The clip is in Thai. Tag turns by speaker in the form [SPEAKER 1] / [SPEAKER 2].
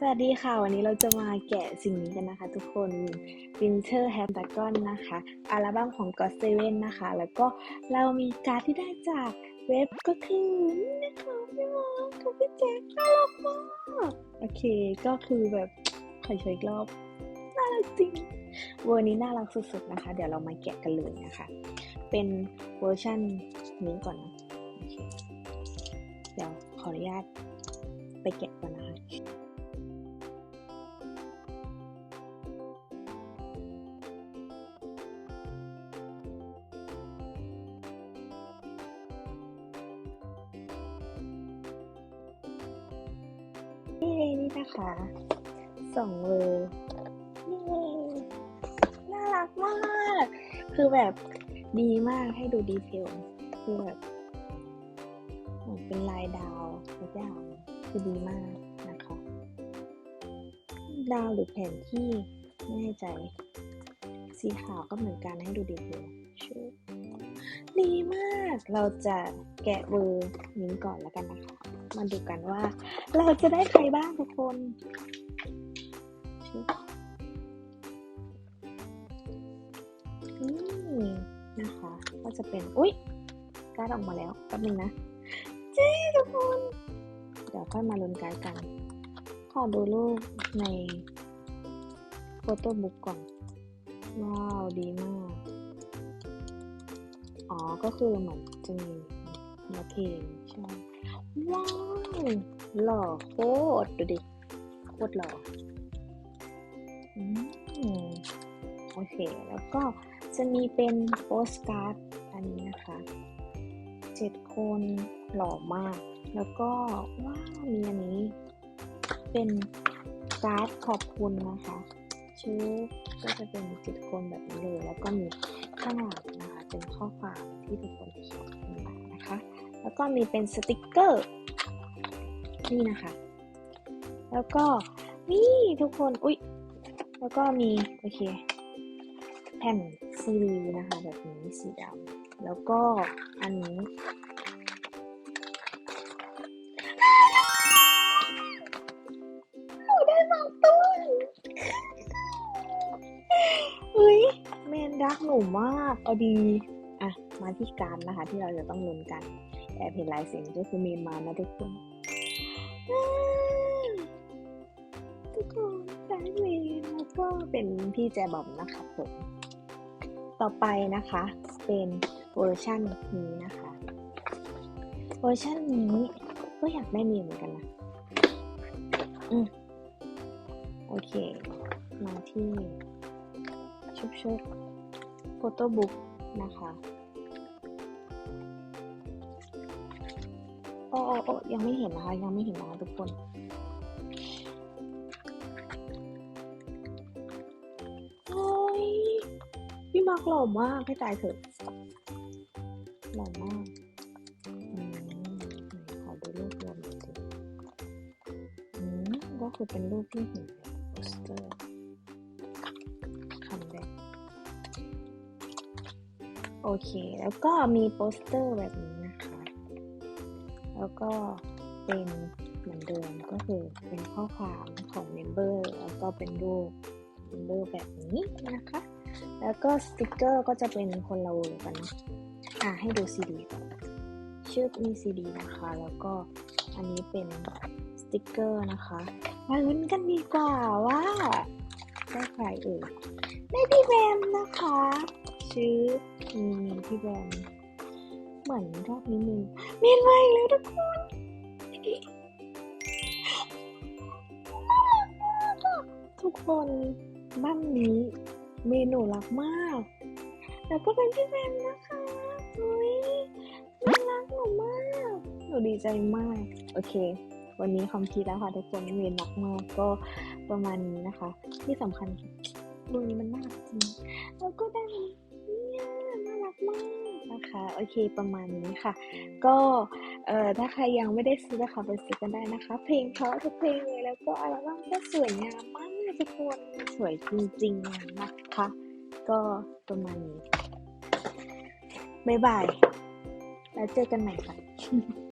[SPEAKER 1] สวัสดีค่ะ วันนี้เราจะมาแกะสิ่งนี้กันนะคะทุกคน Winter h a m d a g o n นะคะอัลบั้มของ God Seven นะคะ แล้วก็เรามีการ์ดที่ได้จากเว็บก็คือนี่นะคะพี่มอสกับพี่แจ็คน่ารักมากโอเคก็คือแบบขอช่วยอีกรอบน่ารักจริงเวอร์นี้น่ารักสุดๆนะคะ เดี๋ยวเรามาแกะกันเลยนะคะ เป็นเวอร์ชันนี้ก่อนนะเดี๋ยวขออนุญาตไปแกะก่อนนะคะ นี่นี่นะคะสองเวอร์นี่น่ารักมาก คือแบบดีมากให้ดูดีเทลคือแบบเหมือนเป็นลายดาวทุกอย่างคือดีมากนะคะ ดาวหรือแผนที่ไม่แน่ใจสีขาวก็เหมือนกันให้ดูดีเทลชดดีมาก เราจะแกะเวอร์นี้ก่อนแล้วกันนะคะ มาดูกันว่า เราจะได้ใครบ้างทุกคนนี่นะคะ ก็จะเป็น อุ๊ยการ์ดออกมาแล้วแป๊บนึงนะเจ๊ทุกคน เดี๋ยวค่อยมาลุ้นการ์ดกัน ขอดูรูปในโฟโต้บุ๊กก่อน ว้าว ดีมาก อ๋อ ก็คือเหมือนจะมีเนื้อเพลงใช่ว้าว หล่อโคตรดูดิ โคตรหล่อโอเค แล้วก็จะมีเป็นโปสการ์ดอันนี้นะคะเจ็ดคนหล่อมาก แล้วก็ว้าวมีอันนี้ เป็นการ์ดขอบคุณนะคะชื่อก็จะเป็นเจ็ดคนแบบนี้เลย แล้วก็มีข้างหลังนะคะ เป็นข้อความที่ทุกคนเขียนขึ้นมานะคะ แล้วก็มีเป็นสติกเกอร์ นี่นะคะ แล้วก็นี่ทุกคน อุ๊ย แล้วก็มี โอเค แผ่นซีดีนะคะ แบบนี้สีดำแล้วก็อันนี้หนูได้สองตัวเฮ้ยแมนรักหนูมากเอาดี อะ มาที่การนะคะ ที่เราจะต้องลุ้นกันแอบเห็นลายเซ็นก็คือเมนมานะทุกคนอ่า ทุกคนได้เมนแล้วก็เป็นพี่แจบอมนะคะผม ต่อไปนะคะ เป็นเวอร์ชันนี้นะคะ เวอร์ชันนี้ก็อยากได้มนเหมือนกันนะ อืมโอเค มาที่ชุบชุบโฟโต้บุ๊กนะคะ อ้โอ้โอ้ยังไม่เห็นนะคะ ยังไม่เห็นนะคะทุกคนโอ้ยพี่มาร์กหล่อมากให้ตายเถอะหล่อมากอืมไหนขอดูรูปรวมหน่อยสิอืมก็คือเป็นรูปที่เห็นโปสเตอร์คัมแบ็กโอเค แล้วก็มีโปสเตอร์แบบนี้ ก็เป็นเหมือนเดิมก็คือเป็นข้อความของเมมเบอร์แล้วก็เป็นรูปเมมเบอร์แบบนี้นะคะ แล้วก็สติกเกอร์ก็จะเป็นคนละเวอร์กันนะอะให้ดูซีดีก่อนชื่อมีซีดีนะคะ แล้วก็อันนี้เป็นสติกเกอร์นะคะมาลุ้นกันดีกว่าว่าได้ใครเอ่ยได้พี่แบมนะคะ ชื่อมีพี่แบม เหมือนรอบนี้มีเมนใหม่แล้วทุกคนทุกคนบ้านนี้เมนูรักมากแล้วก็เป็นพี่แมนนะคะเฮ้ยน่ารักหนูมากหนูดีใจมาก โอเควันนี้คอมพิวแล้วค่ะทุกคนเมนรักมากก็ประมาณนี้นะคะ ที่สำคัญดูนี้มันน่ารักจริงแล้วก็ได้เนี่ยน่ารักมาก นะคะ โอเคประมาณนี้ค่ะ ก็เอ่อถ้าใครยังไม่ได้ซื้อนะคะไปซื้อกันได้นะคะ เพลงเพราะทุกเพลงเลยแล้วก็อัลบั้มก็สวยงามมากทุกคนสวยจริงๆนะคะ ก็ประมาณนี้บ๊ายบาย แล้วเจอกันใหม่ค่ะ